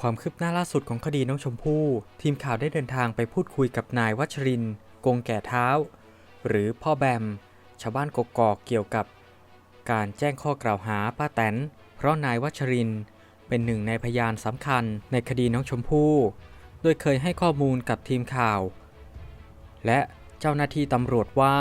ความคืบหน้าล่าสุดของคดีน้องชมพู่ ทีมข่าวได้เดินทางไปพูดคุยกับนายวัชรินทร์กงแก่เท้า หรือพ่อแบม ชาวบ้านกกอกเกี่ยวกับ การแจ้งข้อกล่าวหาป้าแตน เพราะนายวัชรินทร์เป็นหนึ่งในพยานสำคัญในคดีน้องชมพู่ โดยเคยให้ข้อมูลกับทีมข่าว และเจ้าหน้าที่ตำรวจว่า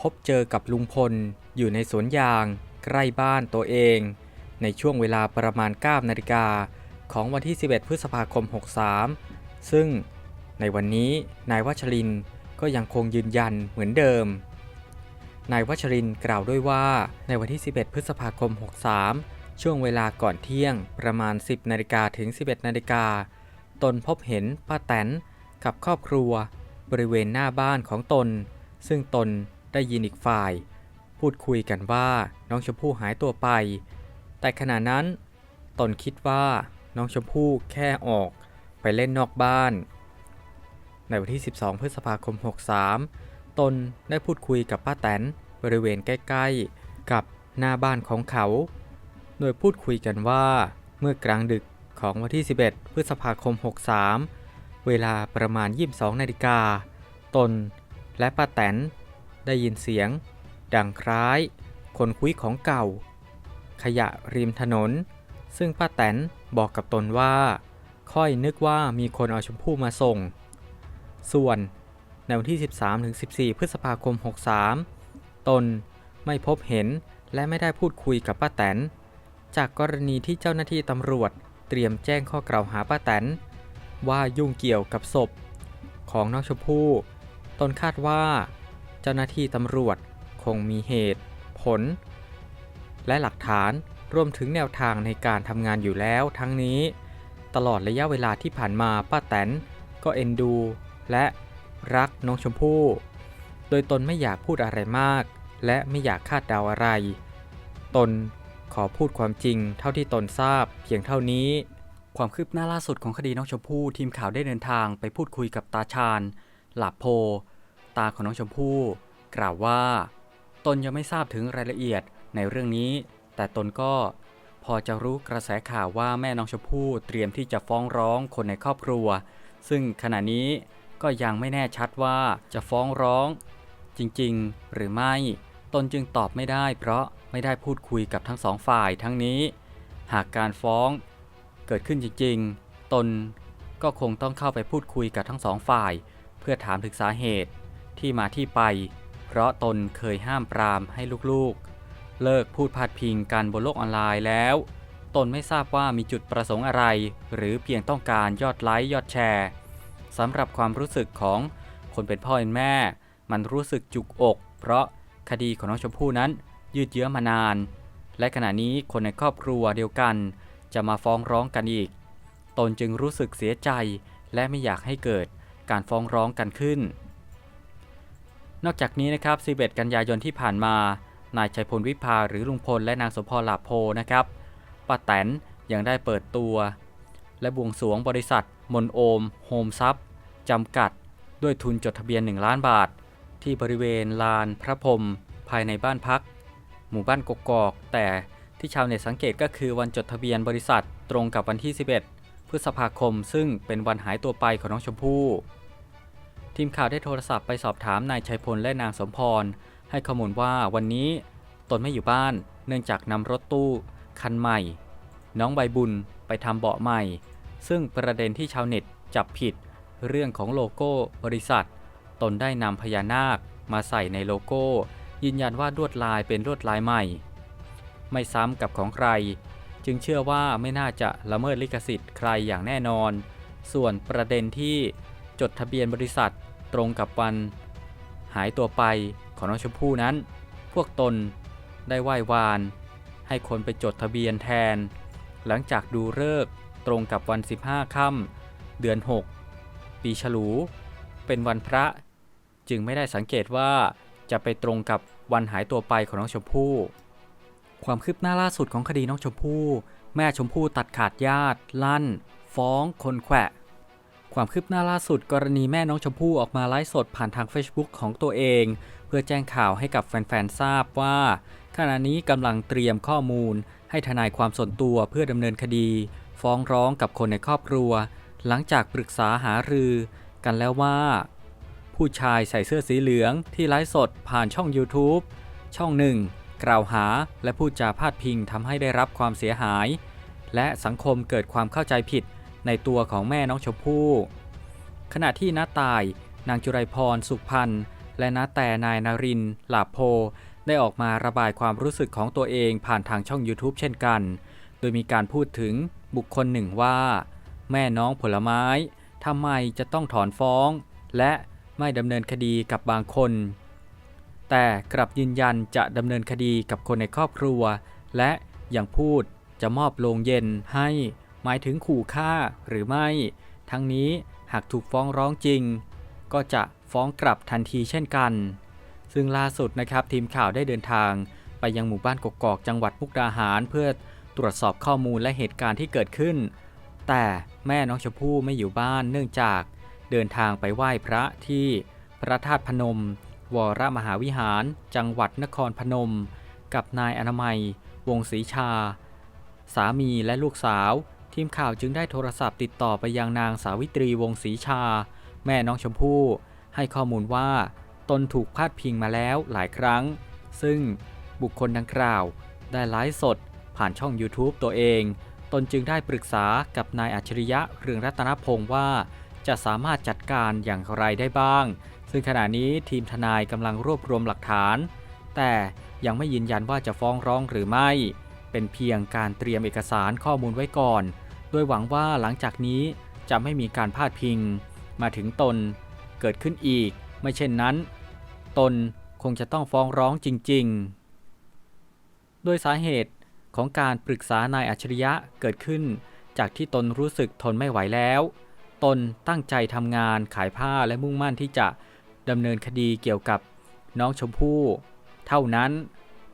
พบเจอกับลุงพล อยู่ในสวนยาง ใกล้บ้านตัวเอง ในช่วงเวลาประมาณ9นาฬิกา ของวันที่ 11 พฤษภาคม 63 ซึ่งในวันนี้นายวัชรินก็ยังคงยืนยันเหมือนเดิม นายวัชรินกล่าวด้วยว่าในวันที่ 11 พฤษภาคม 63 ช่วงเวลาก่อนเที่ยงประมาณ 10นาฬิกาถึง 11นาฬิกาตนพบเห็นป้าแตนกับครอบครัว บริเวณหน้าบ้านของตน ซึ่งตนได้ยินอีกฝ่าย พูดคุยกันว่าน้องชมพู่หายตัวไป แต่ขณะนั้น ตนคิดว่า น้องชมพู่แค่ออกไปเล่นนอกบ้าน ในวันที่ 12 พฤษภาคม 63 ตนได้พูดคุยกับป้าแตนบริเวณใกล้ๆ กับหน้าบ้านของเขา โดยพูดคุยกันว่าเมื่อกลางดึกของวันที่ 11 พฤษภาคม 63 เวลาประมาณ 22 นาฬิกา ตนและป้าแตนได้ยินเสียง ดังคล้าย คนคุยของเก่า ขยะริมถนน ซึ่งป้าแตน บอกกับตนว่า ค่อยนึกว่ามีคนเอาชมพู่มาส่ง ส่วนในวันที่ 13-14 พฤษภาคม 63 ตนไม่พบเห็นและไม่ได้พูดคุยกับป้าแตน จากกรณีที่เจ้าหน้าที่ตำรวจเตรียมแจ้งข้อกล่าวหาป้าแตน ว่ายุ่งเกี่ยวกับศพ ของน้องชมพู่ตนคาดว่า เจ้าหน้าที่ตำรวจคงมีเหตุ ผล และหลักฐาน รวมถึงแนวทางในการทำงานอยู่แล้วทั้งนี้ ตลอดระยะเวลาที่ผ่านมาป้าแตนก็เอ็นดู และรักน้องชมพู่ โดยตนไม่อยากพูดอะไรมาก และไม่อยากคาดเดาอะไร ตนขอพูดความจริงเท่าที่ตนทราบเพียงเท่านี้ ความคืบหน้าล่าสุดของคดีน้องชมพู่ทีมข่าวได้เดินทางไปพูดคุยกับตาชาญหลาโพ ตาของน้องชมพู่ กล่าวว่า ตนยังไม่ทราบถึงรายละเอียดในเรื่องนี้ แต่ตนก็พอจะรู้กระแสข่าวว่าแม่น้องชมพู่เตรียมที่จะฟ้องร้องคนในครอบครัว ซึ่งขณะนี้ก็ยังไม่แน่ชัดว่าจะฟ้องร้อง จริงๆ หรือไม่ ตนจึงตอบไม่ได้เพราะไม่ได้พูดคุยกับทั้งสองฝ่ายทั้งนี้ หากการฟ้องเกิดขึ้นจริงๆ ตนก็คงต้องเข้าไปพูดคุยกับทั้งสองฝ่าย เพื่อถามถึงสาเหตุที่มาที่ไป เพราะตนเคยห้ามปรามให้ลูกๆ เลิกพูดพาดพิงกันบนโลกออนไลน์แล้ว ตนไม่ทราบว่ามีจุดประสงค์อะไร หรือเพียงต้องการยอดไลค์ยอดแชร์สำหรับความรู้สึกของคนเป็นพ่อเป็นแม่ มันรู้สึกจุกอก เพราะคดีของน้องชมพู่นั้นยืดเยื้อมานาน และขณะนี้คนในครอบครัวเดียวกัน จะมาฟ้องร้องกันอีก ตนจึงรู้สึกเสียใจและไม่อยากให้เกิดการฟ้องร้องกันขึ้น นอกจากนี้นะครับ 11 กันยายนที่ผ่านมา นายชัยพลวิภาหรือลุงพลและนางสมพรหลาโพนะครับป้าแตนยังได้เปิดตัว และบวงสรวงบริษัท มนโอมโฮมซับจำกัด ด้วยทุนจดทะเบียน 1 ล้านบาท ที่บริเวณลานพระพรมภายในบ้านพัก หมู่บ้านกกอก แต่ที่ชาวเน็ตสังเกตก็คือวันจดทะเบียนบริษัทตรงกับวันที่ 11 พฤษภาคม ซึ่งเป็นวันหายตัวไปของน้องชมพู่ทีมข่าวได้โทรศัพท์ไปสอบถามนายชัยพลและนางสมพร ให้ข้อมูลว่าวันนี้ตนไม่อยู่บ้าน เนื่องจากนำรถตู้คันใหม่ น้องใบบุญไปทำเบาะใหม่ ซึ่งประเด็นที่ชาวเน็ตจับผิดเรื่องของโลโก้บริษัท ตนได้นำพญานาคมาใส่ในโลโก้ ยืนยันว่าลวดลายเป็นลวดลายใหม่ ไม่ซ้ำกับของใคร จึงเชื่อว่าไม่น่าจะละเมิดลิขสิทธิ์ใครอย่างแน่นอน ส่วนประเด็นที่จดทะเบียนบริษัทตรงกับวัน หายตัวไป ของน้องชมพู่นั้น พวกตนได้ไหว้วาน ให้คนไปจดทะเบียนแทน หลังจากดูฤกษ์ตรงกับวัน 15ค่ำเดือน 6 ปีฉลู เป็นวันพระ จึงไม่ได้สังเกตว่าจะไปตรงกับวันหายตัวไปของน้องชมพู่ ความคืบหน้าล่าสุดของคดีน้องชมพู่ แม่ชมพู่ตัดขาดญาติ ลั่น ฟ้องคนแขวะ ความคืบหน้าล่าสุดกรณีแม่น้องชมพู่ออกมาไลฟ์สดผ่านทาง Facebook ของตัวเอง เพื่อแจ้งข่าวให้กับแฟนๆทราบว่า ขณะนี้กำลังเตรียมข้อมูล ให้ทนายความส่วนตัวเพื่อดำเนินคดี ฟ้องร้องกับคนในครอบครัว หลังจากปรึกษาหารือ กันแล้วว่า ผู้ชายใส่เสื้อสีเหลืองที่ไลฟ์สดผ่านช่อง YouTube ช่องหนึ่งกล่าวหาและพูดจาพาดพิงทำให้ได้รับความเสียหาย และสังคมเกิดความเข้าใจผิดในตัวของแม่น้องชมพู่ขณะที่น้าตายนางจุไรพรสุขพันธ์ และน้าแต่นายนารินทร์หลาโพ ได้ออกมาระบายความรู้สึกของตัวเองผ่านทางช่อง YouTube เช่นกัน โดยมีการพูดถึงบุคคลหนึ่งว่า แม่น้องผลไม้ทำไมจะต้องถอนฟ้อง และไม่ดำเนินคดีกับบางคน แต่กลับยืนยันจะดำเนินคดีกับคนในครอบครัว และยังพูดจะมอบโลงเย็นให้หมายถึงขู่ฆ่าหรือไม่ ทั้งนี้หากถูกฟ้องร้องจริง ก็จะฟ้องกลับทันทีเช่นกัน ซึ่งล่าสุดนะครับทีมข่าวได้เดินทางไปยังหมู่บ้านกกอกจังหวัดมุกดาหาร เพื่อตรวจสอบข้อมูลและเหตุการณ์ที่เกิดขึ้น แต่แม่น้องชมพู่ไม่อยู่บ้านเนื่องจากเดินทางไปไหว้พระที่พระธาตุพนม วรมหาวิหาร จังหวัดนครพนม กับนายอนามัย วงศรีชา สามีและลูกสาว ทีมข่าวจึงได้โทรศัพท์ติดต่อไปยังนางสาวิตรีวงศรีชา แม่น้องชมพู่ให้ข้อมูลว่าตนถูกพาดพิงมาแล้วหลายครั้ง ซึ่งบุคคลดังกล่าวได้ไลฟ์สดผ่านช่อง YouTube ตัวเอง ตนจึงได้ปรึกษากับนายอัจฉริยะเรืองรัตนพงศ์ว่า จะสามารถจัดการอย่างไรได้บ้าง ซึ่งขณะนี้ทีมทนายกำลังรวบรวมหลักฐาน แต่ยังไม่ยืนยันว่าจะฟ้องร้องหรือไม่ เป็นเพียงการเตรียมเอกสารข้อมูลไว้ก่อน โดยหวังว่าหลังจากนี้จะไม่มีการพาดพิง มาถึงตนเกิดขึ้นอีก ไม่เช่นนั้น ตนคงจะต้องฟ้องร้องจริง ๆ โดยสาเหตุของการปรึกษานายอัจฉริยะเกิดขึ้น จากที่ตนรู้สึกทนไม่ไหวแล้ว ตนตั้งใจทำงานขายผ้าและมุ่งมั่นที่จะดำเนินคดีเกี่ยวกับน้องชมพู่ เท่านั้น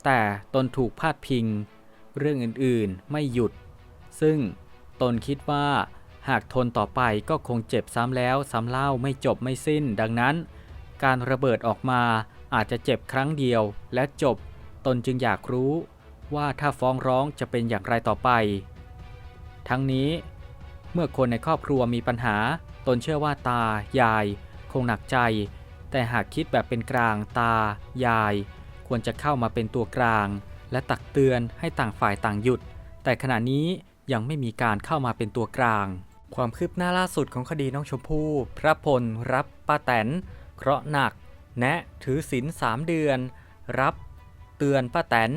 แต่ตนถูกพาดพิง เรื่องอื่นๆไม่หยุด ซึ่งตนคิดว่า หากทนต่อไปก็คงเจ็บซ้ำแล้วซ้ำเล่าไม่จบไม่สิ้น ดังนั้น การระเบิดออกมาอาจจะเจ็บครั้งเดียวและจบ ตนจึงอยากรู้ว่าถ้าฟ้องร้องจะเป็นอย่างไรต่อไป ทั้งนี้ เมื่อคนในครอบครัวมีปัญหา ตนเชื่อว่าตา ยาย คงหนักใจ แต่หากคิดแบบเป็นกลางตา ยาย ควรจะเข้ามาเป็นตัวกลาง และตักเตือนให้ต่างฝ่ายต่างหยุด แต่ขณะนี้ยังไม่มีการเข้ามาเป็นตัวกลาง ความคืบหน้าล่าสุดของคดีน้องชมพู่ พระพล รับป้าแตน เคราะห์หนัก แนะถือศีลสามเดือน รับ เตือนป้าแตน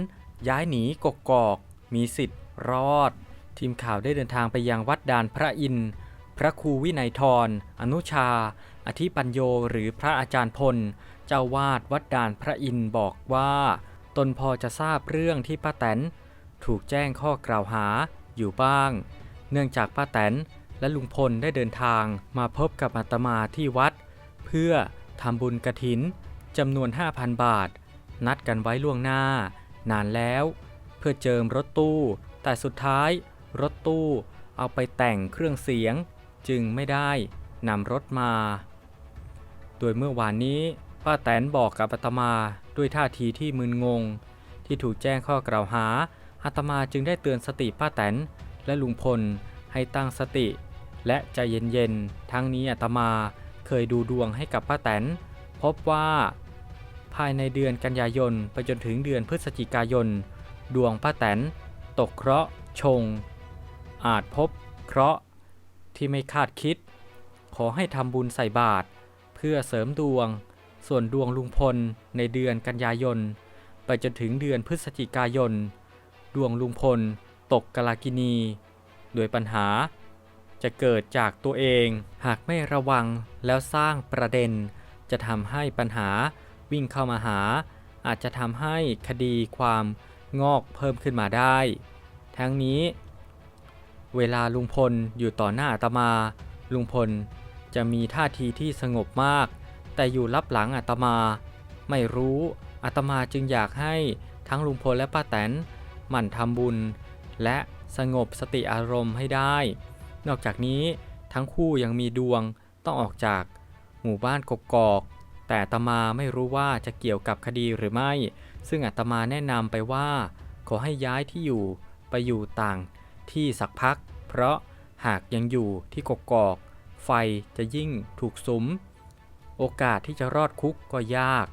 ย้ายหนีกกอก มีสิทธิ์รอด ทีมข่าวได้เดินทางไปยังวัดดานพระอินทร์พระครูวินัยทรอนุชา อธิปัญโยหรือพระอาจารย์พล เจ้าวาดวัดดานพระอินทร์บอกว่า ตนพอจะทราบเรื่องที่ป้าแตน ถูกแจ้งข้อกล่าวหาอยู่บ้าง เนื่องจากป้าแตน และลุงพลได้เดินทางมาพบกับอาตมาที่วัด เพื่อทำบุญกระถินจำนวน 5,000 บาท นัดกันไว้ล่วงหน้า นานแล้ว เพื่อเจิมรถตู้ แต่สุดท้ายรถตู้เอาไปแต่งเครื่องเสียง จึงไม่ได้นำรถมา โดยเมื่อวานนี้ป้าแตนบอกกับอาตมาด้วยท่าทีที่มึนงง ที่ถูกแจ้งข้อกล่าวหาอาตมาจึงได้เตือนสติป้าแตนและลุงพลให้ตั้งสติ และใจเย็นๆ ทั้งนี้อาตมาเคยดูดวงให้กับป้าแตน พบว่า ภายในเดือนกันยายนไปจนถึงเดือนพฤศจิกายน ดวงป้าแตน ตกเคราะห์ชง อาจพบเคราะห์ที่ไม่คาดคิด ขอให้ทำบุญใส่บาตรเพื่อเสริมดวง ส่วนดวงลุงพลในเดือนกันยายน ไปจนถึงเดือนพฤศจิกายน ดวงลุงพล ตกกลากินี โดยปัญหา จะเกิดจากตัวเอง หากไม่ระวังแล้วสร้างประเด็น จะทำให้ปัญหาวิ่งเข้ามาหา อาจจะทำให้คดีความงอกเพิ่มขึ้นมาได้ ทั้งนี้ เวลาลุงพลอยู่ต่อหน้าอาตมา ลุงพลจะมีท่าทีที่สงบมาก แต่อยู่ลับหลังอาตมา ไม่รู้อาตมาจึงอยากให้ทั้งลุงพลและป้าแตนหมั่นทำบุญ และสงบสติอารมณ์ให้ได้ นอกจากนี้ทั้งคู่ยังมีดวงต้องออกจากหมู่บ้านกกอก แต่ตมาไม่รู้ว่าจะเกี่ยวกับคดีหรือไม่ ซึ่งอาตมาแนะนำไปว่า ขอให้ย้ายที่อยู่ไปอยู่ต่างที่สักพัก เพราะหากยังอยู่ที่กกอก ไฟจะยิ่งถูกสุม โอกาสที่จะรอดคุกก็ยาก